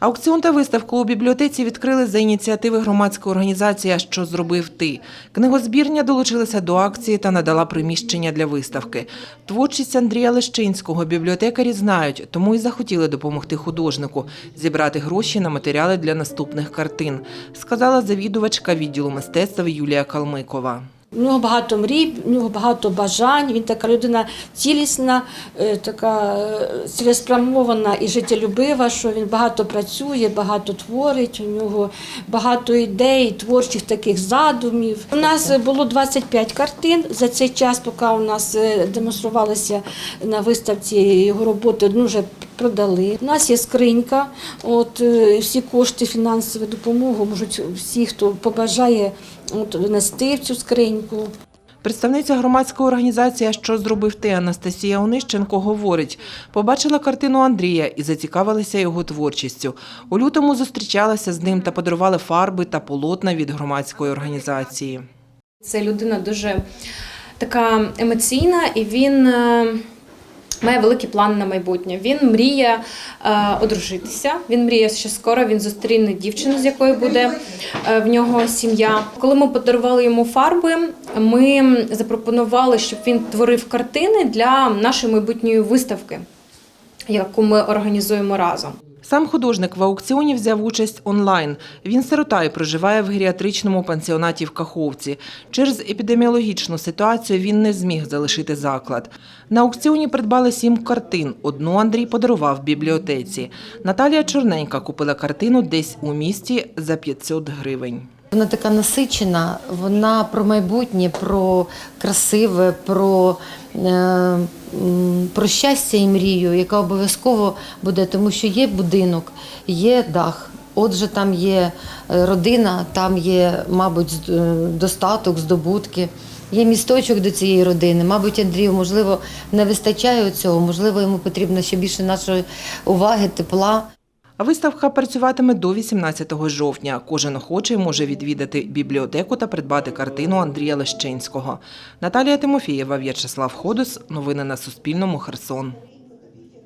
Аукціон та виставку у бібліотеці відкрили за ініціативи громадської організації «Що зробив ти?». Книгозбірня долучилася до акції та надала приміщення для виставки. Творчість Андрія Лещинського бібліотекарі знають, тому і захотіли допомогти художнику зібрати гроші на матеріали для наступних картин, сказала завідувачка відділу мистецтва Юлія Калмикова. У нього багато мрій, у нього багато бажань. Він така людина цілісна, е, така е, цілеспрямована і життєлюбива, що він багато працює, багато творить. У нього багато ідей, творчих таких задумів. У нас було 25 картин. За цей час, поки у нас е, демонструвалися на виставці його роботи, одну вже продали. У нас є скринька. От е, всі кошти фінансову допомогу можуть всі, хто побажає, от внести в цю скриньку. Представниця громадської організації «Що зробив ти» Анастасія Онищенко говорить, побачила картину Андрія і зацікавилася його творчістю. У лютому зустрічалася з ним та подарували фарби та полотна від громадської організації. Це людина дуже така емоційна, і він е, має великі плани на майбутнє. Він мріє е, одружитися. Він мріє, що скоро він зустріне дівчину, з якою буде е, в нього сім'я. Коли ми подарували йому фарби, ми запропонували, щоб він творив картини для нашої майбутньої виставки, яку ми організуємо разом. Сам художник в аукціоні взяв участь онлайн. Він сирота і проживає в геріатричному пансіонаті в Каховці. Через епідеміологічну ситуацію він не зміг залишити заклад. На аукціоні придбали сім картин. Одну Андрій подарував бібліотеці. Наталія Чорненька купила картину десь у місті за 500 гривень. Вона така насичена, вона про майбутнє, про красиве, про, е, про щастя і мрію, яка обов'язково буде, тому що є будинок, є дах. Отже, там є е, родина, там є, мабуть, е, достаток, здобутки. Є місточок до цієї родини. Мабуть, Андрію, можливо, не вистачає цього, можливо, йому потрібно ще більше нашої уваги, тепла. Виставка працюватиме до 18 жовтня. Кожен охочий може відвідати бібліотеку та придбати картину Андрія Лещинського. Наталія Тимофієва, В'ячеслав Ходус. Новини на Суспільному. Херсон.